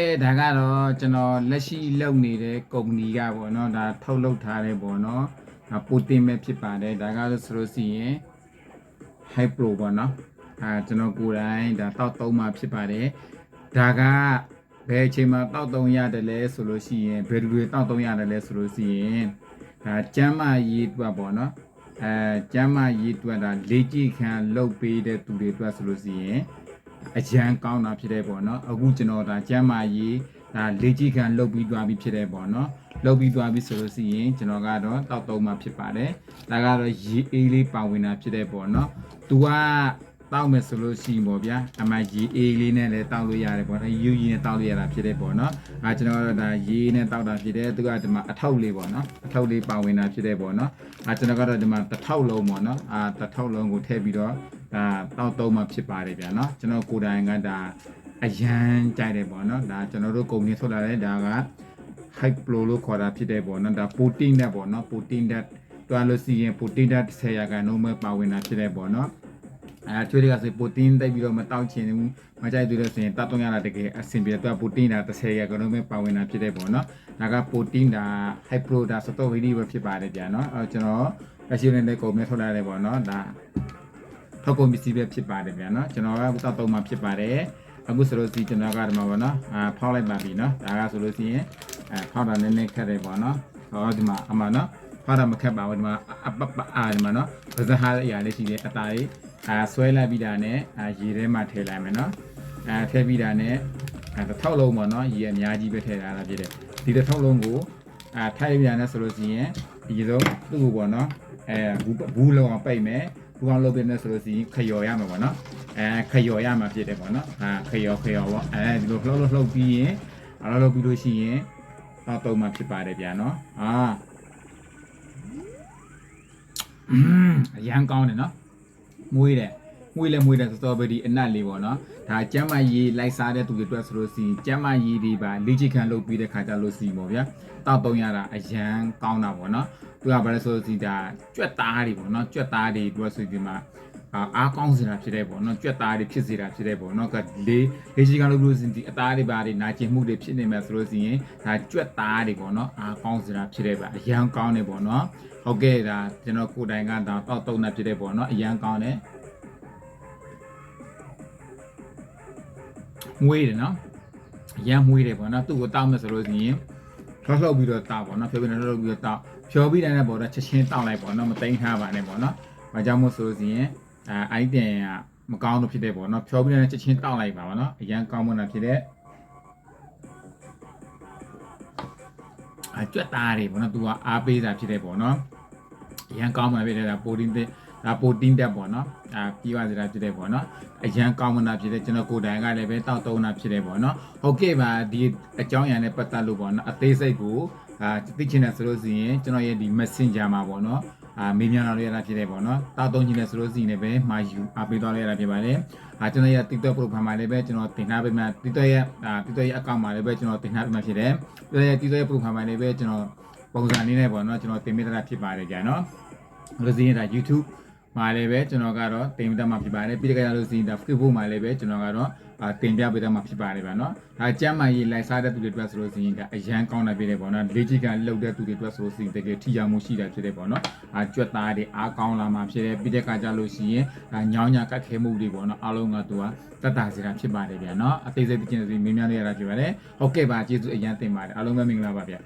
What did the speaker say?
အဲဒါကတော့ကျွန်တော်လက်ရှိလုပ်နေတဲ့ကုမ္ပဏီကပေါ့နော်ဒါထုတ်လုပ်ထားတဲ့ပေါ့နော်ဒါပိုတင်ပဲဖြစ်ပါတယ်ဒါကတော့ဆိုလို့ရှိရင် high pro ပေါ့နော်အာကျွန်တော်ကိုယ်တိုင်ဒါတောက်သုံးမှဖြစ်ပါတယ်ဒါကဘယ်အချိန်မှာတောက်သုံးရတယ်လဲဆိုလို့ရှိရင်ဘယ်လိုတွေတောက်သုံးရတယ်လဲဆိုလို့ရှိရင်ဒါကျမ်းမာရေးအတွက်ပေါ့နော်အဲကျမ်းမာရေးအတွက်ဒါလေ့ကျင့်ခံလုပ်ပေးတဲ့သူတွေအတွက်ဆိုလို့ရှိရင် အရန်ကောင်းတာဖြစ်တဲ့ပေါ့နော်အခုကျွန်တော်ဒါကျမ်းမာရေးဒါလေ့ကျင့်ခံလုပ်ပြီးသွားပြီဖြစ်တဲ့ပေါ့နော်လုပ်ပြီးသွားပြီဆိုလို့ရှိရင်ကျွန်တော်ကတော့တောက်သုံးမှဖြစ်ပါတယ်ဒါကတော့ရေအေးလေးပါဝင်တာဖြစ်တဲ့ပေါ့နော်သူကတောက်မယ်ဆိုလို့ရှိရင်ပေါ့ဗျာအမှရေအေးလေးနဲ့လည်းတောက်လို့ရတယ်ပေါ့နော်ယူကြီးနဲ့တောက်လို့ရတာဖြစ်တဲ့ပေါ့နော်အဲကျွန်တော်ကတော့ဒါရေနဲ့တောက်တာဖြစ်တဲ့သူကဒီမှာအထောက်လေးပေါ့နော်အထောက်လေးပါဝင်တာဖြစ်တဲ့ပေါ့နော်အဲကျွန်တော်ကတော့ဒီမှာတစ်ထောက်လုံးပေါ့နော်အာတစ်ထောက်လုံးကိုထည့်ပြီးတော့ ဒါတောက်သုံးမှဖြစ်ပါတယ်ဗျာနော်ကျွန်တော်ကိုယ်တိုင်ကဒါအရန်ကြိုက်တယ်ပေါ့နော်ဒါကျွန်တော်တို့ကုမ္ပဏီထုတ်လာတဲ့ဒါက high flow လို့ခေါ်တာဖြစ်တဲ့ပေါ့နော်ဒါ protein နဲ့ပေါ့နော် protein ဓာတ်တွားလို့စီရင် protein ဓာတ်10ရာခိုင်နှုန်းပဲပါဝင်တာဖြစ်တဲ့ပေါ့နော်အဲချွေးတွေကဆို protein တိတ်ပြီးတော့မတောက်ချင်ဘူးမကြိုက်သေးလို့ဆိုရင်တတ်တော့ရတာတကယ်အဆင်ပြေတော့ protein ဓာတ်10ရာခိုင်နှုန်းပဲပါဝင်တာဖြစ်တဲ့ပေါ့နော်ဒါက protein ဓာတ် high flow ဓာတ်စတော့ဝီဒီပဲဖြစ်ပါတယ်ဗျာနော်အဲကျွန်တော်လက်ရှိနေတဲ့ကုမ္ပဏီထုတ်လာတယ်ပေါ့နော်ဒါ ထောက်ကုန်ပစ္စည်းပဲဖြစ်ပါတယ်ဗျာနော်ကျွန်တော်ကတောက်တော့မှဖြစ်ပါတယ်အခုဆိုလို့စီကျွန်တော်ကဒီမှာပေါ့နော်အာဖောက်လိုက်ပါပြီနော်ဒါကဆိုလို့စီရင်အဲဖောက်တာနည်းနည်းခက်တယ်ပေါ့နော်ဟောဒီမှာအမှနော်ဖောက်တာမခက်ပါဘူးဒီမှာအပပအာဒီမှာနော်ပဇဟာအရာလေးရှိတယ်အတားလေးအာဆွဲလိုက်ပြီးတာနဲ့အာရေထဲမှာထည့်လိုက်မယ်နော်အဲထည့်ပြီးတာနဲ့အဲတစ်ထောက်လုံးပေါ့နော်ရေအများကြီးပဲထည့်ထားတာဖြစ်တယ်ဒီတစ်ထောက်လုံးကိုအာထိုက်ပြီးတာနဲ့ဆိုလို့ရှိရင်ဒီလိုသူ့ကိုပေါ့နော်အဲဘူးဘူးလုံးအောင်ပိတ်မယ် ဘူးအောင်လုပ်ပြနေဆိုလို့ရှိရင်ခယော်ရမှာပေါ့နော်အဲခယော်ရမှာဖြစ်တယ်ပေါ့နော်အာခယော်ခယော်ပေါ့အဲဒီလိုလှုပ်လှုပ်လှုပ်ပြီးရင်အဲ့လိုလုပ်ပြီးလို့ရှိရင်တော့တုံးမှဖြစ်ပါတယ်ဗျာနော်အာอืมအရန်ကောင်းတယ်နော်မွေးတယ် မွေးလဲမွေးတယ်စတော်ဘယ်ရီအနက်လေးပေါ့နော်ဒါကျမ်းမကြီးလိုက်စားတဲ့သူတွေအတွက်ဆိုလို့စီကျမ်းမကြီးတွေပါလေ့ကျင့်ခံလုပ်ပြီးတဲ့ခါကျလို့စီပေါ့ဗျာတောက်တုံးရတာအရန်ကောင်းတာပေါ့နော်သူကဘာလဲဆိုလို့စီဒါကြွက်သားတွေပေါ့နော်ကြွက်သားတွေအတွက်ဆိုဒီမှာအာအားကောင်းစေတာဖြစ်တဲ့ပေါ့နော်ကြွက်သားတွေဖြစ်စေတာဖြစ်တဲ့ပေါ့နော်ကလေလေချီကလို့လို့စင်ဒီအသားတွေပါတွေနာကျင်မှုတွေဖြစ်နေမှာဆိုလို့ရှိရင်ဒါကြွက်သားတွေပေါ့နော်အားကောင်းစေတာဖြစ်တဲ့ပါအရန်ကောင်းတယ်ပေါ့နော်ဟုတ်ကဲ့ဒါကျွန်တော်ကိုယ်တိုင်ကဒါတောက်တုံးတာဖြစ်တဲ့ပေါ့နော်အရန်ကောင်းတယ် မွေးတယ်နော်အရန်မွေးတယ်ပေါ့နော်သူ့ကိုတောက်မယ်ဆိုလို့ရှိရင်လှောက်လှောက်ပြီးတော့တောက်ပေါ့နော်ဖြောပြီးတော့လှောက်ပြီးတော့တောက်ဖြောပြီးတိုင်းနဲ့ပေါ့တော့ချက်ချင်းတောက်လိုက်ပေါ့နော်မသိမ်းထားပါနဲ့ပေါ့နော်။ဘာကြောင့်မို့ဆိုလို့ရှိရင်အဲအိုက်တင်ကမကောင်းလို့ဖြစ်တဲ့ပေါ့နော်ဖြောပြီးတိုင်းချက်ချင်းတောက်လိုက်ပါပေါ့နော်။အရန်ကောင်းမွန်တာဖြစ်တဲ့အကြွက်သားတွေပေါ့နော်သူကအားပေးတာဖြစ်တဲ့ပေါ့နော်။အရန်ကောင်းမှဖြစ်တဲ့ဒါပိုတင်းတဲ့ ဒါပိုတင်းတက်ပေါ့နော်။အာပြီးပါစေတာဖြစ်တဲ့ပေါ့နော်။အရန်ကောင်းမှတာဖြစ်တဲ့ကျွန်တော်ကိုယ်တိုင်ကလည်းပဲတောက်တုံးတာဖြစ်တဲ့ပေါ့နော်။ဟုတ်ကဲ့ပါဒီအကြောင်းအရာနဲ့ပတ်သက်လို့ပေါ့နော်အသေးစိတ်ကိုအာသိချင်တယ်ဆိုလို့ရှိရင်ကျွန်တော်ရဲ့ဒီ Messenger မှာပေါ့နော်အာမေးမြန်းလာလို့ရတာဖြစ်တယ်ပေါ့နော်တောက်တုံးချင်တယ်ဆိုလို့ရှိရင်လည်းပဲမှာယူအားပေးသွားလို့ရတာဖြစ်ပါတယ်အာကျွန်တော်ရဲ့ TikTok profile မှာလည်းပဲကျွန်တော်တင်ထားပေးမှာ TikTok ရဲ့အာ TikTok ရဲ့ account မှာလည်းပဲကျွန်တော်တင်ထားပေးမှာဖြစ်တယ်ကျွန်တော်ရဲ့ TikTok ရဲ့ profile မှာလည်းပဲကျွန်တော်ပုံစံအနေနဲ့ပေါ့နော်ကျွန်တော်တင်ပေးတာဖြစ်ပါတယ်ကြာနော်လို့စီရင်ဒါ YouTube မှာလည်းပဲကျွန်တော်ကတော့တင်ပြမှာဖြစ်ပါတယ်ပြီးတကယ်လို့စီရင်ဒါ Facebook မှာလည်းပဲကျွန်တော်ကတော့အာတင်ပြပေးတာမှာဖြစ်ပါတယ်ဗျာနော်ဒါကျမ်းမာရေးလိုက်စားတဲ့သူတွေအတွက်ဆိုလို့စီရင်ကအရန်ကောင်းတာဖြစ်တယ်ပေါ့နော်လေ့ကျင့်ကလှုပ်တဲ့သူတွေအတွက်ဆိုလို့စီရင်တကယ်ထိရောက်မှုရှိတာဖြစ်တယ်ပေါ့နော်အာကြွက်သားတွေအားကောင်းလာမှာဖြစ်တယ်ပြီးတဲ့အခါကျလို့ရှိရင်ဒါညောင်းညာကတ်ခဲမှုတွေပေါ့နော်အားလုံးကသူကတက်တာစီတာဖြစ်ပါတယ်ဗျာနော်အသေးစိတ်သိချင်တဲ့စီမင်းများလေးရတာဖြစ်ပါတယ်ဟုတ်ကဲ့ပါကျေးဇူးအရန်တင်ပါတယ်အားလုံးပဲမင်္ဂလာပါဗျာ